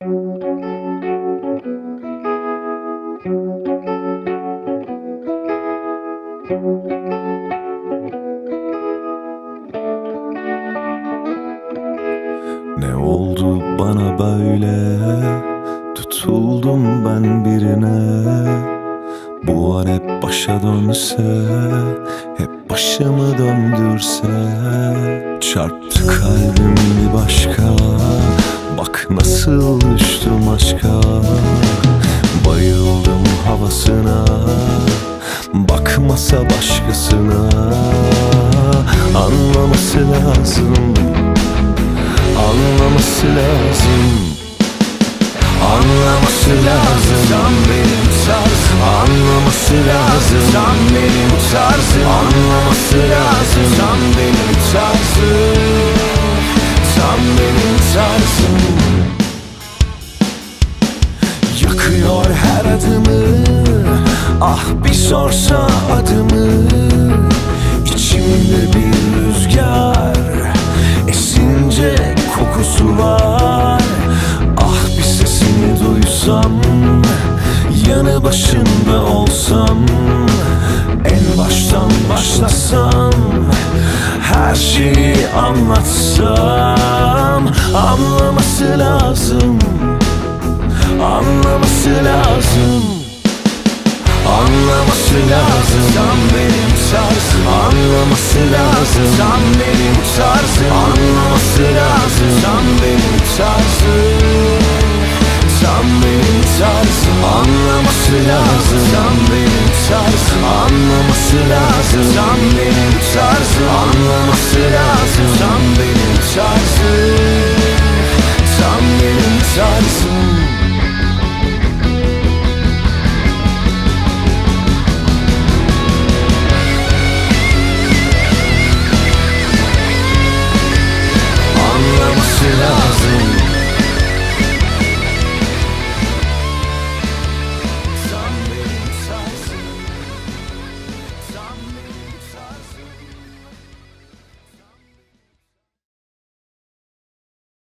Ne oldu bana böyle? Tutuldum ben birine. Bu an hep başa dönse Hep başımı döndürse Çarptı kalbim bir başka nasıl düştüm aşka. Bayıldım havasına. Bakmasa başkasına. Anlaması lazım. Anlaması lazım. Anlaması lazım. Sen benim tarzım. Anlaması lazım. Sen benim tarzım. Anlaması lazım. Sen benim tarzım. Sen benim tarzım Yakıyor her adımı. Ah bir sorsa adımı. İçimde bir rüzgar Esince kokusu var. Ah bir sesini duysam Yanı başında olsam En baştan başlasam Her şeyi anlatsam Anlaması lazım Anlaması lazım. Anlaması lazım. Sen benim tarzım Anlaması lazım. Sen benim tarzım Anlaması lazım. Sen benim tarzım Sen benim tarzım Anlaması lazım. Sen benim tarzım Anlaması lazım. Sen benim tarzım Anlaması lazım. Sen benim